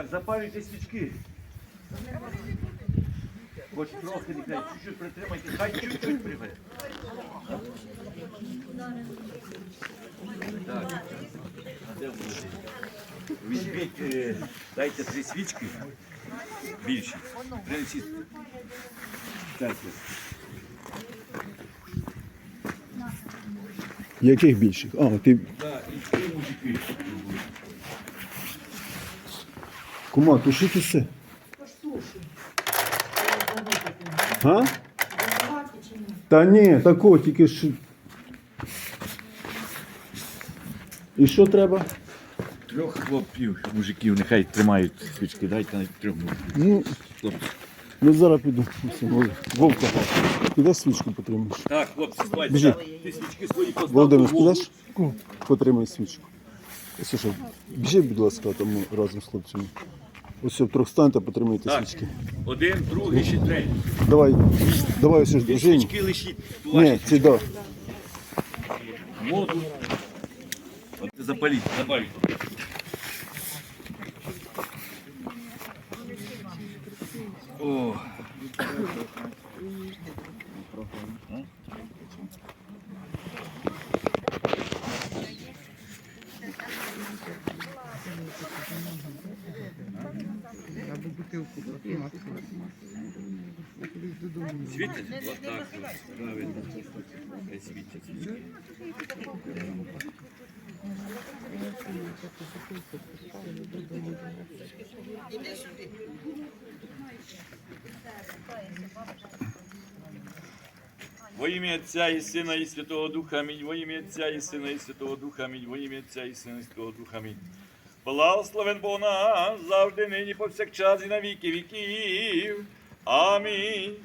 Так, запалюйте свічки. Хоч трохи нехай, чуть-чуть притримайте, хай чуть-чуть пригає. Так. Візьміть, е, дайте три свічки більші. Так. Яких більших? А, ти Так, і три мужики. Кума, тушити все. А? Та ні, тако, тільки ж. І що треба? Трьох хлопців, мужиків, нехай тримають свічки, дайте на трьох мужиків. Ну, Хлопці. ну зараз піду. Все. Вовка, підеш свічку потримаєш? Так, хлопці, спайте. Біжи. Ти свічки свої поставте. Володимир, в підеш? Потримай свічку. Що, біжи, будь ласка, там разом з хлопцями. Ось що, втрьох станьте, потримайте Так. свічки. Один, другий, ще третій. Давай, давай ось ж Ті дружині. свічки лишіть. Ні, ці да. Воду. От запаліть, запаліть. О. Світять? Отак. Правильно. Хай світять свічки. Во ім'я Отця і Сина і Святого Духа Амінь. Во ім'я Отця і Сина і Святого Духа Амінь. Во ім'я Отця і Сина і Святого Духа Амінь. Благословен Бог наш, завжди нині повсякчас і на віки віків. Амінь.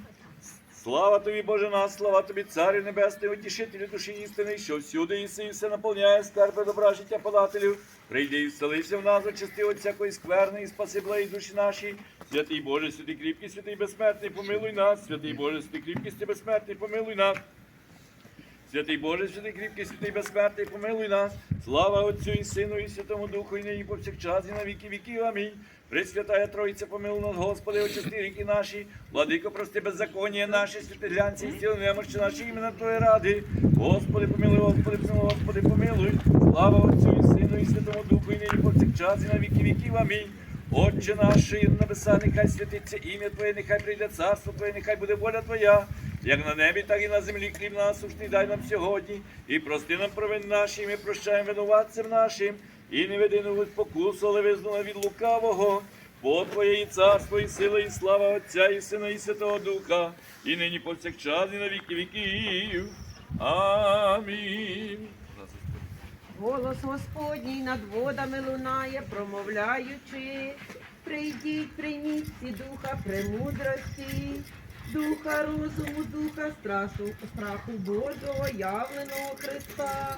Слава тобі, Боже наш, слава тобі, Царю Небесний, утішителю душі істини, що всюди іси і все наповняє скарби добра життя подателів. Прийди і вселися в нас, очисти от всякої скверни і спаси благі душі наші. Святий Боже, святий кріпкий, святий безсмертний, помилуй нас. Святий Боже, святий кріпкий, святий безсмертний, помилуй нас. Святий Боже, святий кріпкий, святий безсмертний, помилуй нас. Слава Отцю і Сину, і Святому Духу, і нині повсякчас, і на віки віків. Амінь. Пресвятая Троїця, помилуй нас, Господи, очисти ріки наші, владико, прости беззаконня наші, святиглянці, і стіли немощі наші, імена Твої ради. Господи, помилуй, Господи, помилуй, Господи, помилуй. Слава Отцю і Сину, і Святому Духу, і нині повсякчас, і на віки віків. Амінь. Отче наш, є на небеса, нехай святиться ім'я Твоє, нехай прийде царство Твоє, нехай буде воля Твоя, як на небі, так і на землі. Хліб наш сушний дай нам сьогодні, і прости нам провини наші, ми прощаємо винуватцям нашим, і не веди нас у спокусу, але визнала від лукавого. Бо Твоє і царство, і сила, і слава Отця, і Сина, і Святого Духа, і нині повсякчас, і на віки віків. Амінь. Голос Господній над водами лунає, промовляючи. Прийдіть, всі духа премудрості, духа розуму, духа страху, страху Божого, явленого Христа.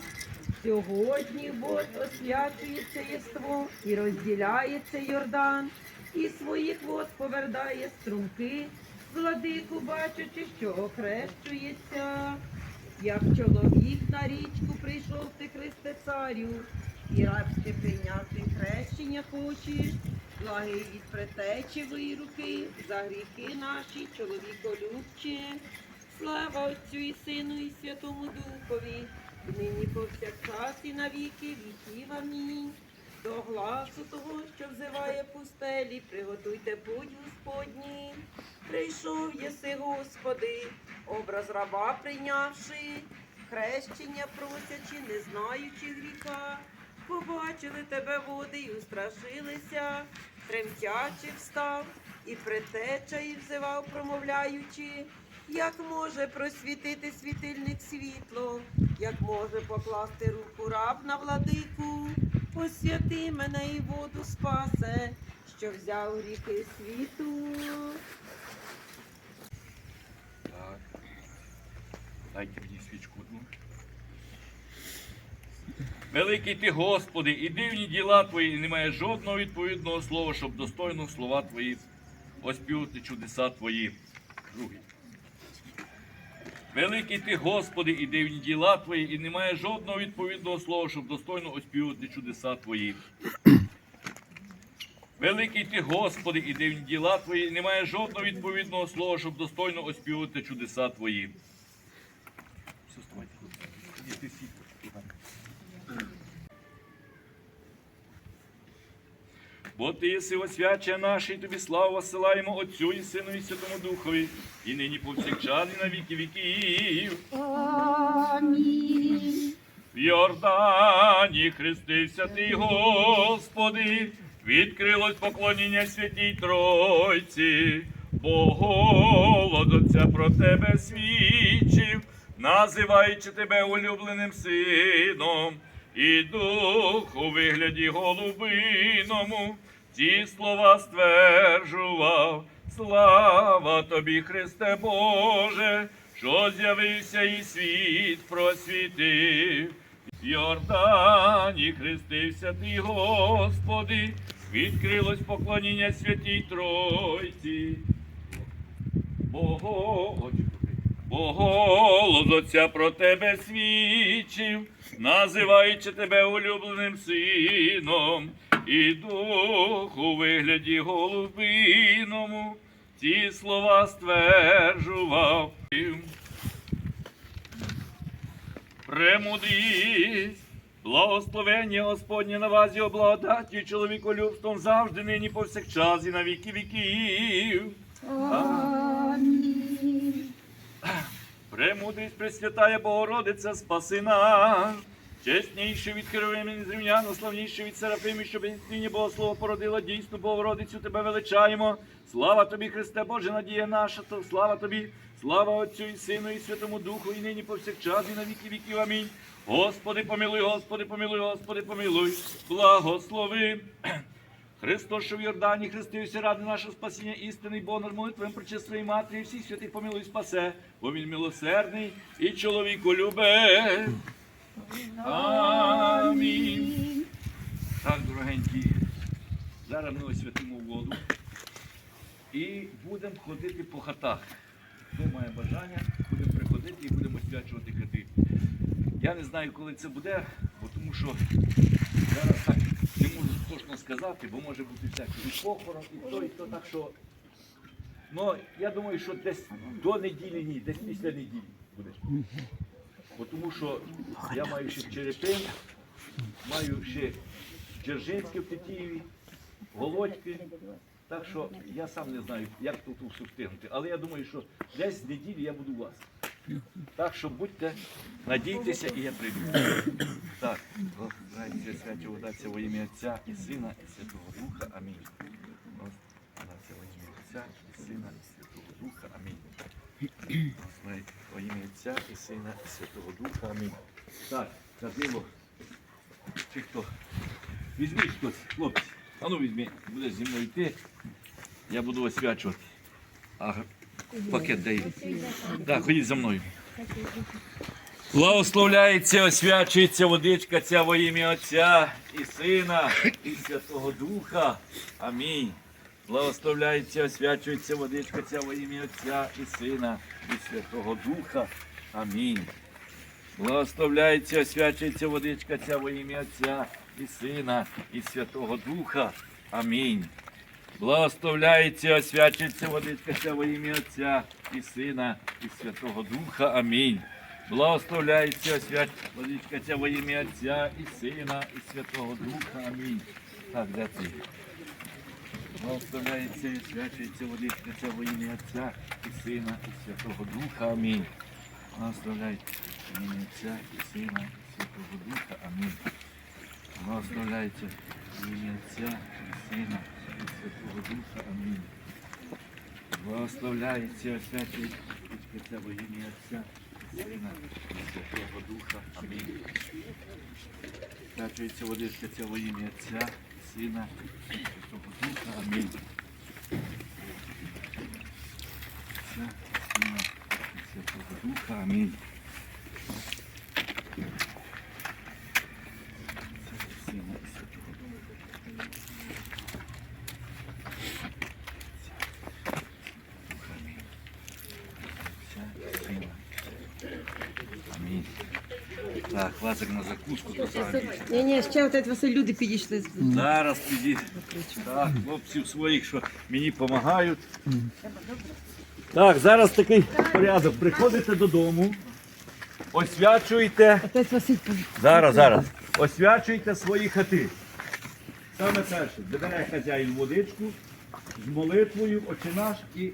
Сьогодні вод освячується єство і розділяється Йордан, і своїх вод повертає струмки, владику бачачи, що охрещується. Як чоловік на річку прийшов ти Христе царю, і рабське прийняти хрещення хочеш, благий від претечі руки, за гріхи наші, чоловіколюбче. Слава Отцю і Сину, і Святому Духові, нині повсякчас і на віки віків. Амінь. До гласу того, що взиває пустелі, приготуйте путь Господній. Прийшов єси, Господи, образ раба прийнявши, хрещення просячи, не знаючи гріха. Побачили тебе води і устрашилися, тремтячи встав, і притеча, взивав, промовляючи, як може просвітити світильник світло, як може покласти руку раб на владику, освяти мене і воду спасе, що взяв гріхи світу. Так. Дайте мені свічку одну. Великий ти, Господи, і дивні діла Твої, і немає жодного відповідного слова, щоб достойно слова Твої оспівати чудеса Твої. Другий. Великий ти, Господи, і дивні діла Твої, і немає жодного відповідного слова, щоб достойно оспівати чудеса Твої. Великий ти, Господи, і дивні діла Твої, і немає жодного відповідного слова, щоб достойно оспівувати чудеса Твої. Все, вставайте, хлопці. Ні, ти сідь. Бо ти єси освяче наше, і тобі славу посилаємо Отцю і Сину і Святому Духові, і нині повсякчас, і на віки віків. Амінь. В Йордані хрестився ти, Господи, відкрилось поклоніння святій Тройці, бо голод Отця про тебе свідчив, називаючи тебе улюбленим сином, і дух у вигляді голубиному, ті слова стверджував. Слава тобі, Христе Боже, що з'явився і світ просвітив. В Йордані хрестився ти, Господи, відкрилось поклоніння святій Тройці. Бого, бо голос Отця про тебе свідчив, називаючи тебе улюбленим сином, і дух у вигляді голубиному ці слова стверджував. Премудрість, благословення Господнє на вас його благодаті, чоловіколюбством завжди, нині повсякчас і на віки віків. Премудрість Пресвятая Богородиця, спаси нас. Чесніше від Херовим і незрівняно, славніше від Серафимів, щоб істинні Богослово породила дійсну Богородицю, тебе величаємо. Слава тобі, Христе Боже, надія наша, то слава тобі, слава Отцю і Сину, і Святому Духу, і нині повсякчас, і на віки віків. Амінь. Господи, помилуй, Господи, помилуй, Господи, помилуй, благослови. Христос, що в Йордані хрестився ради нашого спасіння істини, Бог над молитвами причесної матері, всіх святих помилуй спасе, бо він милосердний і чоловіку любе. Амінь. Так, дорогенькі, зараз ми освятимо воду і будемо ходити по хатах. Хто має бажання, будемо приходити і будемо освячувати хати. Я не знаю, коли це буде, бо тому що зараз так точно сказати, бо може бути всяке і похорон, і то, і то, так що. Ну, я думаю, що десь до неділі ні, десь після неділі буде. Бо тому що я маю ще Черепин, маю ще Дзержинське в Тетіїві, Володьки. Так що я сам не знаю, як тут все встигнути. Але я думаю, що десь неділі я буду у вас. Так що будьте, надійтеся, і я прийду. Так, Господи, святі водаться во ім'я Отця і Сина, і Святого Духа. Амінь. Господи, во ім'я Отця і Сина, і Святого Духа. Амінь. Во ім'я Отця і Сина, і Святого Духа. Амінь. Так, Кадило, чи хто? Візьміть хтось, хлопці. А ну візьміть, будеш зі мною йти. Я буду освячувати. А пакет дай. Так, ходіть за мною. Благословляється, освячується водичка ця во ім'я Отця і Сина, і Святого Духа. Амінь. Благословляється, освячується водичка ця во ім'я Отця і Сина, і Святого Духа. Амінь. Благословляється, освячується водичка ця во ім'я Отця і Сина, і Святого Духа. Амінь. Благословляється, освячується водичка ця во ім'я Отця і Сина, і Святого Духа. Амінь. Благословляється, освячується водичка ця во ім'я Отця і Сина, і Святого Духа. Амінь. Так, де ти? Благословляється і освячується водичка ця во ім'я Отця і Сина, і Святого Духа. Амінь. Благословляється ім'я Отця і Сина, і Святого Духа. Амінь. Благословляється ім'я Отця і Сина, і Святого Духа. Амінь. Благословляється, освячується Отця во ім'я Отця, Святого Духа. Амінь. Дякується водичка ця во ім'я Отця, Сина, Святого Духа. Амінь. Отця, Сина, Святого Духа. Амінь. Сина і Святого Духа. Духа. Амінь. Так, Васик на закуску. Ні, ні, ще от Василь, люди підійшли. Зараз піді. Так, хлопців своїх, що мені допомагають. Так, зараз такий порядок. Приходите додому, освячуйте. Отець Василь, Зараз, зараз. Освячуйте свої хати. Саме перше, забере хазяїн водичку з молитвою, очі наш і